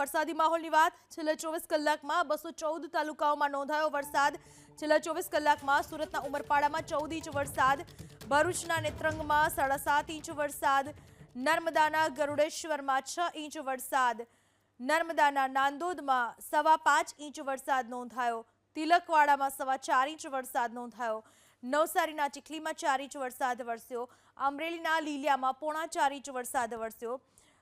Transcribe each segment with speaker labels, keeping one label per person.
Speaker 1: વરસાદી માહોલની વાત. છેલ્લા ચોવીસ કલાકમાં બસો ચૌદ તાલુકાઓમાં નોંધાયો વરસાદ. છેલ્લા ચોવીસ કલાકમાં સુરતના ઉમરપાડામાં ચૌદ ઇંચ વરસાદ. ભરૂચના નેત્રંગમાં સાડા સાત ઇંચ વરસાદ. નર્મદાના ગરુડેશ્વરમાં છ ઇંચ વરસાદ. નર્મદાના નાંદોદમાં સવા પાંચ ઇંચ વરસાદ નોંધાયો. તિલકવાડામાં સવા ચાર ઇંચ વરસાદ નોંધાયો. નવસારીના ચીખલીમાં ચાર ઇંચ વરસાદ વરસ્યો. અમરેલીના લીલિયામાં પોણા ચાર ઇંચ વરસાદ વરસ્યો.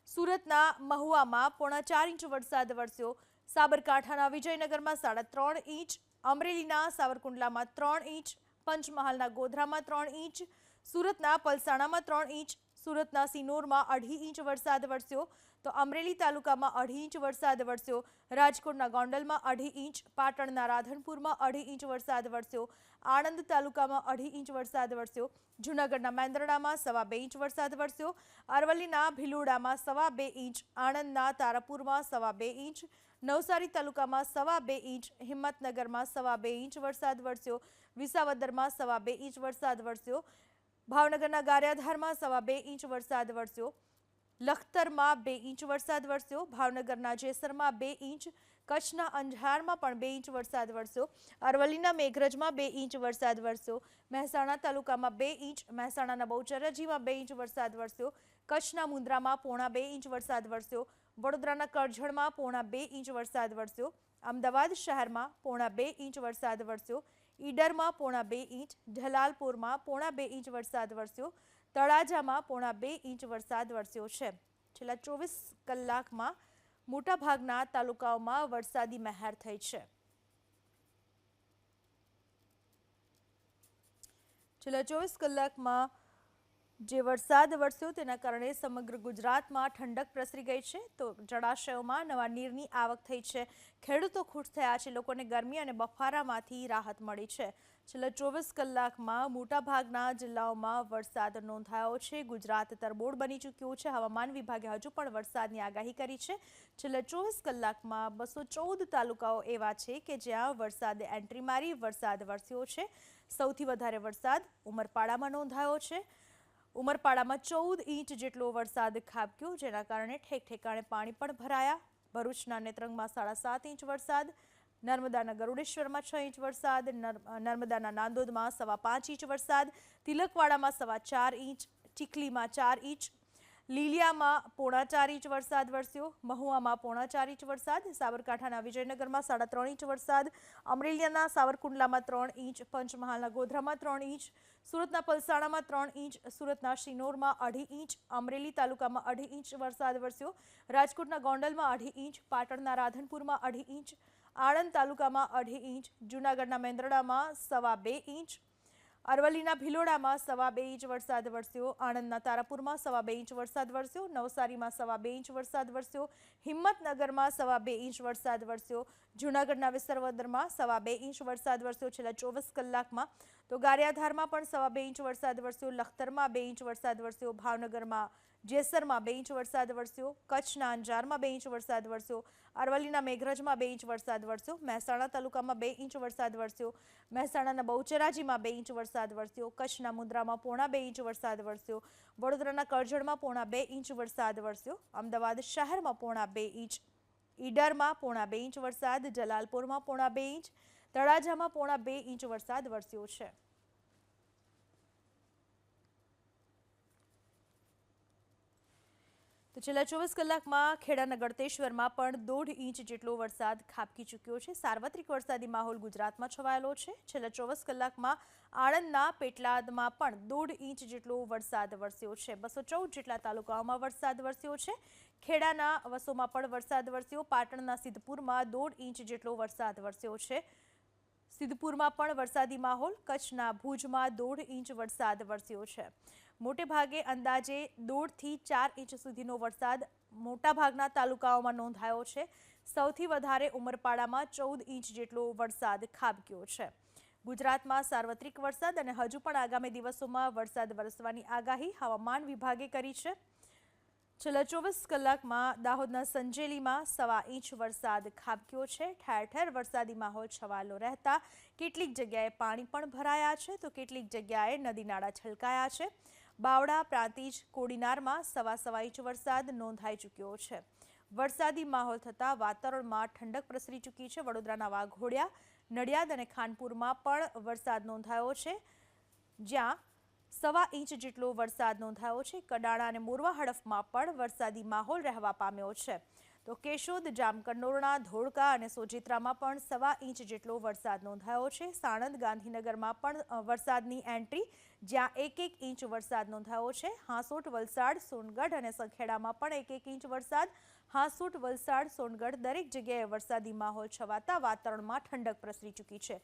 Speaker 1: સુરતના મહુવામાં પોણા ચાર ઇંચ વરસાદ વરસ્યો. સાબરકાંઠાના વિજયનગરમાં સાડા ત્રણ ઇંચ, અમરેલીના સાવરકુંડલામાં ત્રણ ઇંચ, પંચમહાલના ગોધરામાં ત્રણ ઇંચ, સુરતના પલસાણામાં ત્રણ ઇંચ સુરતના સિનોરમાં અઢી ઇંચ વરસાદ વરસ્યો તો અમરેલી તાલુકામાં અઢી ઇંચ વરસાદ વરસ્યો. રાજકોટના ગોંડલમાં અઢી ઇંચ, પાટણના રાધનપુરમાં અઢી ઇંચ વરસાદ વરસ્યો. આણંદ તાલુકામાં અઢી ઇંચ વરસાદ વરસ્યો. જૂનાગઢના મેંદરડામાં સવા બે ઇંચ વરસાદ વરસ્યો. અરવલ્લીના ભીલુડામાં સવા બે ઇંચ, આણંદના તારાપુરમાં સવા બે ઇંચ, નવસારી તાલુકામાં સવા બે ઇંચ, હિંમતનગરમાં સવા બે ઇંચ વરસાદ વરસ્યો. વિસાવદરમાં સવા બે ઇંચ વરસાદ વરસ્યો. ભાવનગરના ગારિયાધારમાં સવા બે ઇંચ વરસાદ વરસ્યો. લખતરમાં બે ઇંચ વરસાદ વરસ્યો. ભાવનગરના જેસરમાં બે ઇંચ. કચ્છના અંજારમાં પણ બે ઇંચ વરસાદ વરસ્યો. અરવલ્લીના મેઘરજમાં બે ઇંચ વરસાદ વરસ્યો. મહેસાણા તાલુકામાં બે ઇંચ. મહેસાણાના બહુચરાજીમાં બે ઇંચ વરસાદ વરસ્યો. કચ્છના મુન્દ્રામાં પોણા બે ઇંચ વરસાદ વરસ્યો. વડોદરાના કરજણમાં પોણા બે ઇંચ વરસાદ વરસ્યો. અમદાવાદ શહેરમાં પોણા બે ઇંચ વરસાદ વરસ્યો. ઈડરમાં પોણા બે ઇંચ, જલાલપુરમાં પોણા બે ઇંચ વરસાદ વરસ્યો. તળાજામાં પોણા બે ઇંચ વરસાદ વરસ્યો છે. છેલ્લા ચોવીસ કલાકમાં મોટાભાગના તાલુકાઓમાં વરસાદી મહેર થઈ છે. છેલ્લા ચોવીસ કલાકમાં જે વરસાદ વરસ્યો તેના કારણે સમગ્ર ગુજરાતમાં ઠંડક પ્રસરી ગઈ છે, તો જળાશયોમાં નવા નીરની આવક થઈ છે. ખેડૂતો ખુશ થયા છે, લોકોને ગરમી અને બફારામાંથી રાહત મળી છે. છેલ્લા ચોવીસ કલાકમાં મોટાભાગના જિલ્લાઓમાં વરસાદ નોંધાયો છે. ગુજરાત તરબોળ બની ચૂક્યું છે. હવામાન વિભાગે હજુ પણ વરસાદની આગાહી કરી છે. છેલ્લા ચોવીસ કલાકમાં બસો ચૌદ તાલુકાઓ એવા છે કે જ્યાં વરસાદે એન્ટ્રી મારી, વરસાદ વરસ્યો છે. સૌથી વધારે વરસાદ ઉમરપાડામાં નોંધાયો છે. ઉમરપાડામાં ચૌદ ઇંચ જેટલો વરસાદ ખાબક્યો, જેના કારણે ઠેક ઠેકાણે પાણી પણ ભરાયા. ભરૂચના નેત્રંગમાં સાડા સાત ઇંચ વરસાદ, નર્મદાના ગરુડેશ્વરમાં છ ઇંચ વરસાદ, નર- નર્મદાના નાંદોદમાં સવા પાંચ ઇંચ વરસાદ, તિલકવાડામાં સવા ચાર ઇંચ, ચીખલીમાં ચાર ઇંચ લીલિયામાં પોણા ચાર ઇંચ વરસાદ વરસ્યો. મહુવામાં પોણા ચાર ઇંચ વરસાદ. સાબરકાંઠાના વિજયનગરમાં સાડા ત્રણ ઇંચ વરસાદ. અમરેલીના સાવરકુંડલામાં ત્રણ ઇંચ. પંચમહાલના ગોધરામાં ત્રણ ઇંચ. સુરતના પલસાણામાં ત્રણ ઇંચ. સુરતના શિનોરમાં અઢી ઇંચ. અમરેલી તાલુકામાં અઢી ઇંચ વરસાદ વરસ્યો. રાજકોટના ગોંડલમાં અઢી ઇંચ. પાટણના રાધનપુરમાં અઢી ઇંચ. આણંદ તાલુકામાં અઢી ઇંચ. જૂનાગઢના મેંદરડામાં સવા બે ઇંચ. અરવલ્લીના ભિલોડામાં સવા બે ઇંચ વરસાદ વરસ્યો. આણંદના તારાપુરમાં સવા બે ઇંચ વરસાદ વરસ્યો. નવસારીમાં સવા બે ઇંચ વરસાદ વરસ્યો. હિંમતનગરમાં સવા બે ઇંચ વરસાદ વરસ્યો. જૂનાગઢના વિસરવદરમાં સવા બે ઇંચ વરસાદ વરસ્યો. છેલ્લા ચોવીસ કલાકમાં તો ગારિયાધારમાં પણ સવા બે ઇંચ વરસાદ વરસ્યો. લખતરમાં બે ઇંચ વરસાદ વરસ્યો. ભાવનગરમાં જેસરમાં બે ઇંચ વરસાદ વરસ્યો, કચ્છના અંજારમાં બે ઇંચ વરસાદ વરસ્યો, અરવલ્લીના મેઘરજમાં બે ઇંચ વરસાદ વરસ્યો, મહેસાણા તાલુકામાં બે ઇંચ વરસાદ વરસ્યો, મહેસાણાના બહુચરાજીમાં બે ઇંચ વરસાદ વરસ્યો, કચ્છના મુન્દ્રામાં પોણા બે ઇંચ વરસાદ વરસ્યો, વડોદરાના કરજણમાં પોણા બે ઇંચ વરસાદ વરસ્યો, અમદાવાદ શહેરમાં પોણા બે ઇંચ, ઈડરમાં પોણા બે ઇંચ વરસાદ, જલાલપુરમાં પોણા બે ઇંચ, તળાજામાં પોણા બે ઇંચ વરસાદ વરસ્યો છે. તો છેલ્લા ચોવીસ કલાકમાં ખેડાના ગળતેશ્વરમાં પણ દોઢ ઇંચ જેટલો વરસાદ ખાબકી ચૂક્યો છે. સાર્વત્રિક વરસાદી માહોલ ગુજરાતમાં છવાયેલો છે. છેલ્લા ચોવીસ કલાકમાં આણંદના પેટલાદમાં પણ દોઢ ઇંચ જેટલો વરસાદ વરસ્યો છે. બસો ચૌદ જેટલા તાલુકાઓમાં વરસાદ વરસ્યો છે. ખેડાના વસોમાં પણ વરસાદ વરસ્યો. પાટણના સિદ્ધપુરમાં દોઢ ઇંચ જેટલો વરસાદ વરસ્યો છે. સિદ્ધપુરમાં પણ વરસાદી માહોલ. કચ્છના ભુજમાં દોઢ ઇંચ વરસાદ વરસ્યો છે. મોટે ભાગે અંદાજે દોઢથી ચાર ઇંચ સુધીનો વરસાદ મોટાભાગના તાલુકાઓમાં નોંધાયો છે. સૌથી વધારે ઉમરપાડામાં ચૌદ ઇંચ જેટલો વરસાદ ખાબક્યો છે. ગુજરાતમાં સાર્વત્રિક વરસાદ અને હજુ પણ આગામી દિવસોમાં વરસાદ વરસવાની આગાહી હવામાન વિભાગે કરી છે. છેલ્લા ચોવીસ કલાકમાં દાહોદના સંજેલીમાં સવા ઇંચ વરસાદ ખાબક્યો છે. ઠેર ઠેર વરસાદી માહોલ છવાયેલો રહેતા કેટલીક જગ્યાએ પાણી પણ ભરાયા છે. તો કેટલીક જગ્યાએ નદી નાળા છલકાયા છે. બાવડા પ્રાંતિજ, કોડીનારમાં સવા સવા ઇંચ વરસાદ નોંધાઈ ચૂક્યો છે. વરસાદી માહોલ થતાં વાતાવરણમાં ઠંડક પ્રસરી ચૂકી છે. વડોદરાના વાઘોડિયા, નડિયાદ અને ખાનપુરમાં પણ વરસાદ નોંધાયો છે. જ્યાં સવા ઇંચ જેટલો વરસાદ નોંધાયો છે. કડાણા અને મોરવા હડફમાં પણ વરસાદી માહોલ રહેવા પામ્યો છે. તો કેશોદ, જામકંડોરણા, ધોળકા અને સોજિત્રામાં પણ સવા ઇંચ જેટલો વરસાદ નોંધાયો છે. સાણંદ, ગાંધીનગરમાં પણ વરસાદની એન્ટ્રી, જ્યાં એક એક ઇંચ વરસાદ નોંધાયો છે. હાંસોટ, વલસાડ, સોનગઢ અને સંખેડામાં પણ એક એક ઇંચ વરસાદ. હાંસોટ, વલસાડ, સોનગઢ દરેક જગ્યાએ વરસાદી માહોલ છવાતા વાતાવરણમાં ઠંડક પ્રસરી ચૂકી છે.